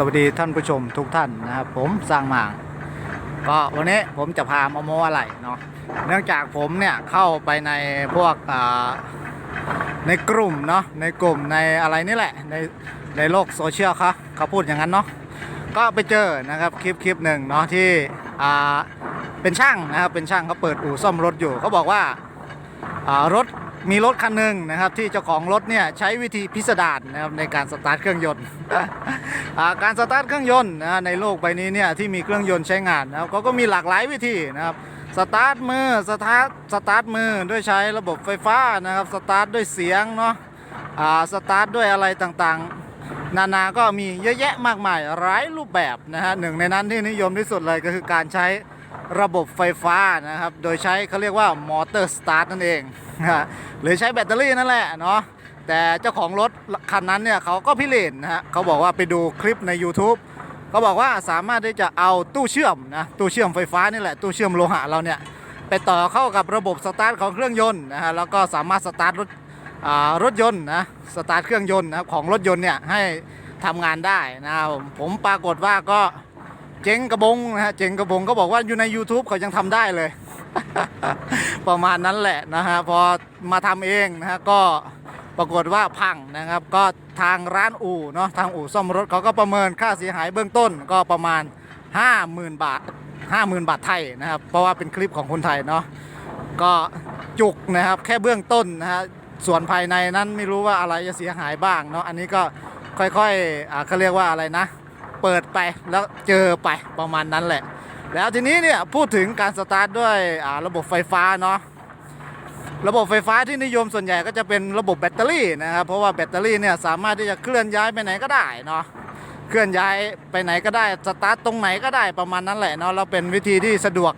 สวัสดีท่านผู้ชมทุกท่านนะครับผมสร้างหมางก็วันนี้ผมจะพามาโมอะไรเนาะเนื่องจากผมเนี่ยเข้าไปในพวกในกลุ่มเนาะในกลุ่มในอะไรนี่แหละในในโลกโซเชียลครับเขาพูดอย่างนั้นเนาะก็ไปเจอนะครับคลิปคลิปหนึ่งเนาะที่เป็นช่างนะครับเป็นช่างเขาเปิดอู่ซ่อมรถอยู่เขาบอกว่ารถ มีรถคันหนึ่งนะครับที่เจ้าของรถเนี่ยใช้วิธีพิสดารนะครับในการสตาร์ทเครื่องยนต์การสตาร์ทเครื่องยนต์นะในโลกใบนี้เนี่ยที่มีเครื่องยนต์ใช้งานนะครับก็ก็มีหลากหลายวิธีนะครับสตาร์ทมือสตาร์ทสตาร์ทมือด้วยใช้ระบบไฟฟ้านะครับสตาร์ทด้วยเสียงเนาะสตาร์ทด้วยอะไรต่างๆ นานาก็มีเยอะแยะมากมายหลายรูปแบบนะฮะหนึ่งในนั้นที่นิยมที่สุดเลยก็คือการใช้ ระบบไฟฟ้านะครับ โดยใช้เขาเรียกว่ามอเตอร์สตาร์ทนั่นเองหรือใช้แบตเตอรี่นั่นแหละเนาะแต่เจ้าของรถคันนั้นเนี่ยเขาก็พิเรนนะฮะเขาบอกว่าไปดูคลิปใน YouTube เขาบอกว่าสามารถที่จะเอาตู้เชื่อมนะตู้เชื่อมไฟฟ้านี่แหละตู้เชื่อมโลหะเราเนี่ยไปต่อเข้ากับระบบสตาร์ทของเครื่องยนต์นะฮะแล้วก็สามารถสตาร์ทรถรถยนต์นะสตาร์ทเครื่องยนต์นะครับของรถยนต์เนี่ยให้ทำงานได้นะครับผมปรากฏว่าก็ เจ๊งกระบงนะฮะเจ๊งกระบงก็บอกว่าอยู่ใน YouTube เขายังทำได้เลย ประมาณนั้นแหละนะฮะพอมาทำเองนะฮะก็ปรากฏว่าพังนะครับ ก็ทางร้านอู่เนาะทางอู่ซ่อมรถเขาก็ประเมินค่าเสียหายเบื้องต้นก็ประมาณ 50,000 บาท 50,000 บาทไทยนะครับ เพราะว่าเป็นคลิปของคนไทยเนาะก็จุกนะครับแค่เบื้องต้นนะฮะส่วนภายในนั้นไม่รู้ว่าอะไรจะเสียหายบ้างเนาะอันนี้ก็ค่อยๆอ่าเขาเรียกว่าอะไรนะ เปิดไปแล้วเจอไปประมาณนั้นแหละ แล้วทีนี้เนี่ยพูดถึงการสตาร์ทด้วยระบบไฟฟ้าเนาะระบบไฟฟ้าที่นิยมส่วนใหญ่ก็จะเป็นระบบแบตเตอรี่นะครับ เพราะว่าแบตเตอรี่เนี่ยสามารถที่จะเคลื่อนย้ายไปไหนก็ได้เนาะเคลื่อนย้ายไปไหนก็ได้สตาร์ทตรงไหนก็ได้ประมาณนั้นแหละเนาะเราเป็นวิธีที่สะดวก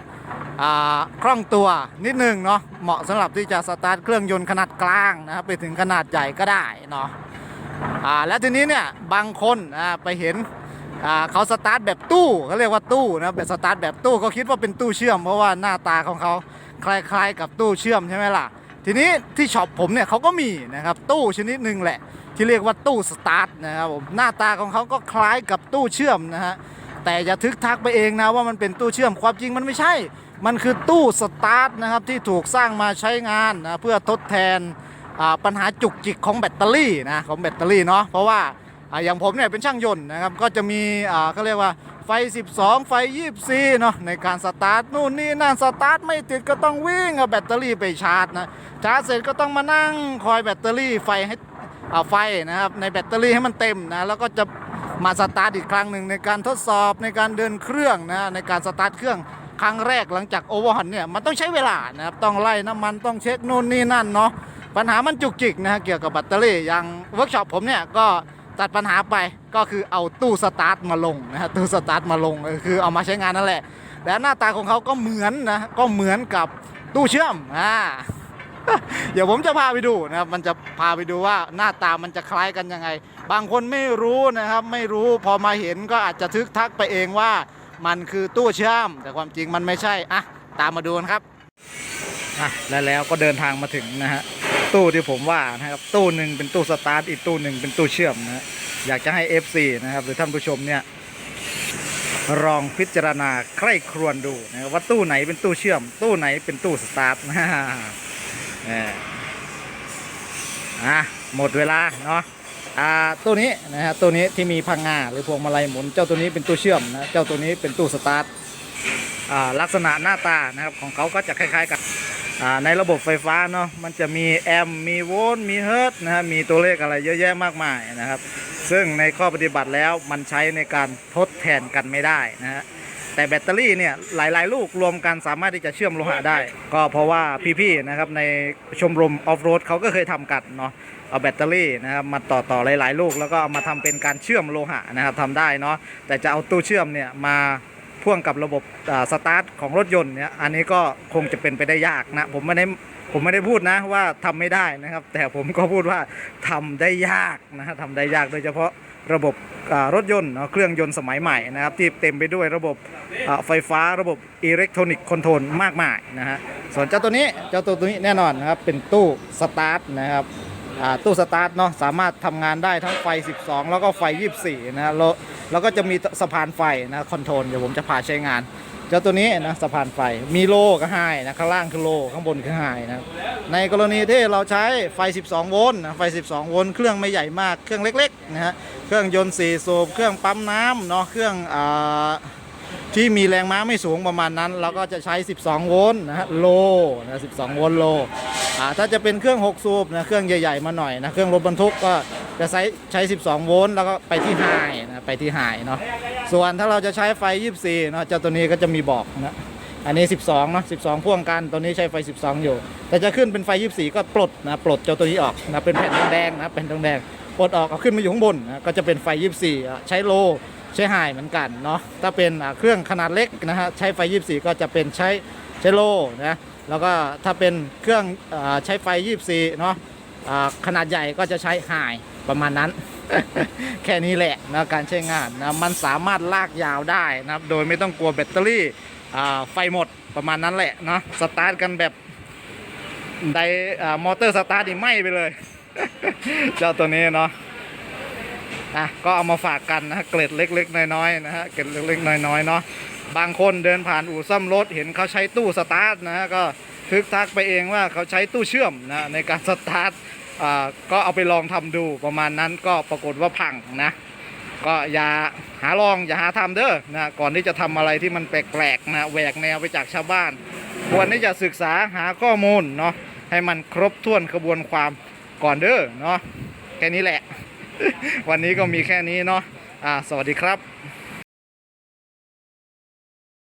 คล่องตัวนิดนึงเนาะเหมาะสำหรับที่จะสตาร์ทเครื่องยนต์ขนาดกลางนะครับไปถึงขนาดใหญ่ก็ได้เนาะแล้วทีนี้เนี่ยบางคนไปเห็น เขาสตาร์ทแบบตู้เขาเรียกว่าตู้นะแบบสตาร์ทแบบตู้เขาคิดว่าเป็นตู้เชื่อม เพราะว่าหน้าตาของเขาคล้ายๆ กับตู้เชื่อมใช่ไหมล่ะ ทีนี้ที่ช็อปผมเนี่ยเขาก็มีนะครับตู้ชนิดหนึ่งแหละ ที่เรียกว่าตู้สตาร์ทนะครับผมหน้าตาของเขาก็คล้ายกับตู้เชื่อมนะฮะแต่อย่าทึกทักไปเองนะว่ามันเป็นตู้เชื่อมความจริงมันไม่ใช่ มันคือตู้สตาร์ทนะครับที่ถูกสร้างมาใช้งานนะเพื่อทดแทนปัญหาจุกจิกของแบตเตอรี่นะของแบตเตอรี่เนาะเพราะว่า อ่าอย่างผมเนี่ยเป็นช่างยนต์นะครับก็จะมีอ่าเขาเรียกว่าไฟ 12 ไฟ 24 เนาะในการสตาร์ทนู่นนี่นั่นสตาร์ทไม่ติดก็ต้องวิ่งเอาแบตเตอรี่ไปชาร์จนะชาร์จเสร็จก็ต้องมานั่งคอยแบตเตอรี่ไฟให้เอาไฟนะครับในแบตเตอรี่ให้มันเต็มนะแล้วก็จะมาสตาร์ทอีกครั้งหนึ่งในการทดสอบในการเดินเครื่องนะในการสตาร์ทเครื่องครั้งแรกหลังจากโอเวอร์ฮอนเนี่ยมันต้องใช้เวลานะครับต้องไล่น้ำมันต้องเช็คนู่นนี่นั่นเนาะปัญหามันจุกจิกนะฮะเกี่ยวกับแบตเตอรี่อย่างเวิร์กช็อปผมเนี่ยก็ ตัดปัญหาไปก็คือเอาตู้สตาร์ทมาลงนะฮะตู้สตาร์ทมาลงคือเอามาใช้งานนั่นแหละและหน้าตาของเขาก็เหมือนนะก็เหมือนกับตู้เชื่อมอ่าเดี๋ยวผมจะพาไปดูนะครับมันจะพาไปดูว่าหน้าตามันจะคล้ายกันยังไง บางคนไม่รู้นะครับ ไม่รู้พอมาเห็นก็อาจจะทึกทักไปเองว่ามันคือตู้เชื่อม แต่ความจริงมันไม่ใช่อะตามมาดูนครับอะและแล้วก็เดินทางมาถึงนะฮะ ตู้ที่ผมว่านะครับตู้หนึ่งเป็นตู้สตาร์ทอีกตู้หนึ่งเป็นตู้เชื่อมนะอยากจะให้ FC นะครับหรือท่านผู้ชมเนี่ยลองพิจารณาใคร่ครวญดูนะครับว่าตู้ไหนเป็นตู้เชื่อม ตู้ไหนเป็นตู้สตาร์ทนะเอออะหมดเวลาเนาะอ่าตัวนี้นะฮะตัวนี้ที่มีพังงาหรือพวงมาลัยหมุน เจ้าตัวนี้เป็นตู้เชื่อมนะเจ้าตัวนี้เป็นตู้สตาร์ทอ่าลักษณะหน้าตานะครับของเขาก็จะคล้าย ๆ กับ ในระบบไฟฟ้าเนาะมันจะมีแอมมีโวลต์มีเฮิร์ตนะฮะมีตัวเลขอะไรเยอะแยะมากมายนะครับ ซึ่งในข้อปฏิบัติแล้วมันใช้ในการทดแทนกันไม่ได้นะฮะแต่แบตเตอรี่เนี่ยหลาย ๆ ลูกรวมกันสามารถที่จะเชื่อมโลหะได้ ก็เพราะว่าพี่ๆนะครับในชมรมออฟโรดเขาก็เคยทำกันเนาะเอาแบตเตอรี่นะครับมาต่อต่อหลาย ๆ ลูก แล้วก็เอามาทำเป็นการเชื่อมโลหะนะครับทำได้เนาะแต่จะเอาตู้เชื่อมเนี่ยมา พ่วงกับระบบสตาร์ทของรถยนต์เนี่ยอันนี้ก็คงจะเป็นไปได้ยากนะผมไม่ได้ผมไม่ได้พูดนะว่าทำไม่ได้นะครับ แต่ผมก็พูดว่าทำได้ยากนะฮะทำได้ยากโดยเฉพาะระบบรถยนต์เครื่องยนต์สมัยใหม่นะครับ ที่เต็มไปด้วยระบบไฟฟ้าระบบอิเล็กทรอนิกส์คอนโทรลมากมายนะฮะส่วนเจ้าตัวนี้เจ้าตัวตัวนี้แน่นอนนะครับเป็นตู้สตาร์ทนะครับตู้สตาร์ทเนาะสามารถทำงานได้ทั้งไฟ 12 แล้วก็ไฟ 24 นะฮะ แล้วก็จะมีสะพานไฟนะคอนโทรลเดี๋ยวผมจะพาใช้งาน เจ้าตัวนี้นะสะพานไฟมีโลก็ให้นะข้างล่างคือโลข้างบนคือไฮนะในกรณีที่เราใช้ไฟ 12 โวลต์นะไฟ 12 โวลต์เครื่องไม่ใหญ่มากเครื่องเล็กๆนะฮะเครื่องยนต์4สูบเครื่องปั๊มน้ำเนาะเครื่องอ่าที่มีแรงม้าไม่สูงประมาณนั้น เราก็จะใช้ 12 โวลต์นะฮะโลนะ12 โวลต์โลอ่าถ้าจะเป็นเครื่อง 6 สูบนะเครื่องใหญ่ๆมาหน่อยนะเครื่องรถบรรทุกก็ จะใช้ใช้ 12 โวลต์แล้วก็ไปที่ไฮนะไปที่ไฮเนาะส่วนถ้าเราจะใช้ไฟ 24เนาะเจ้าตัวนี้ก็จะมีบอกนะอันนี้ 12เนาะ12 พ่วงกันตัวนี้ใช้ไฟ 12 อยู่ แต่จะขึ้นเป็นไฟ 24 ก็ปลดนะปลดเจ้าตัวนี้ออกนะเป็นแผ่นแดงๆนะเป็นแดงๆปลดออกเอาขึ้นมาอยู่ข้างบนนะก็จะเป็นไฟ 24 ใช้โลใช้ไฮเหมือนกันเนาะถ้าเป็นเครื่องขนาดเล็กนะฮะใช้ไฟ 24 ก็จะเป็นใช้ใช้โลนะแล้วก็ถ้าเป็นเครื่องอ่าใช้ไฟ 24 เนาะอ่าขนาดใหญ่ก็จะใช้ไฮ ประมาณนั้น แค่นี้แหละนะการใช้งานนะมันสามารถลากยาวได้นะครับ โดยไม่ต้องกลัวแบตเตอรี่ไฟหมดประมาณนั้นแหละเนาะสตาร์ทกันแบบไดมอเตอร์สตาร์ทนี่ไหม้ไปเลย เจ้าตัวนี้เนาะอะก็เอามาฝากกันนะเกล็ดเล็ก ๆ น้อยๆนะฮะเกล็ดเล็กๆน้อยๆเนาะบางคนเดินผ่านอู่ซ่อมรถเห็นเขาใช้ตู้สตาร์ทนะฮะก็ทึกทักไปเองว่าเขาใช้ตู้เชื่อมนะในการสตาร์ท ก็เอาไปลองทำดูประมาณนั้นก็ปรากฏว่าพังนะ ก็อย่าหาลองอย่าหาทำเด้อนะก่อนที่จะทำอะไรที่มันแปลกๆนะแหวกแนวไปจากชาวบ้าน ควรที่จะศึกษาหาข้อมูลเนาะให้มันครบถ้วนกระบวนความก่อนเด้อเนาะแค่นี้แหละ วันนี้ก็มีแค่นี้เนาะอ่าสวัสดีครับ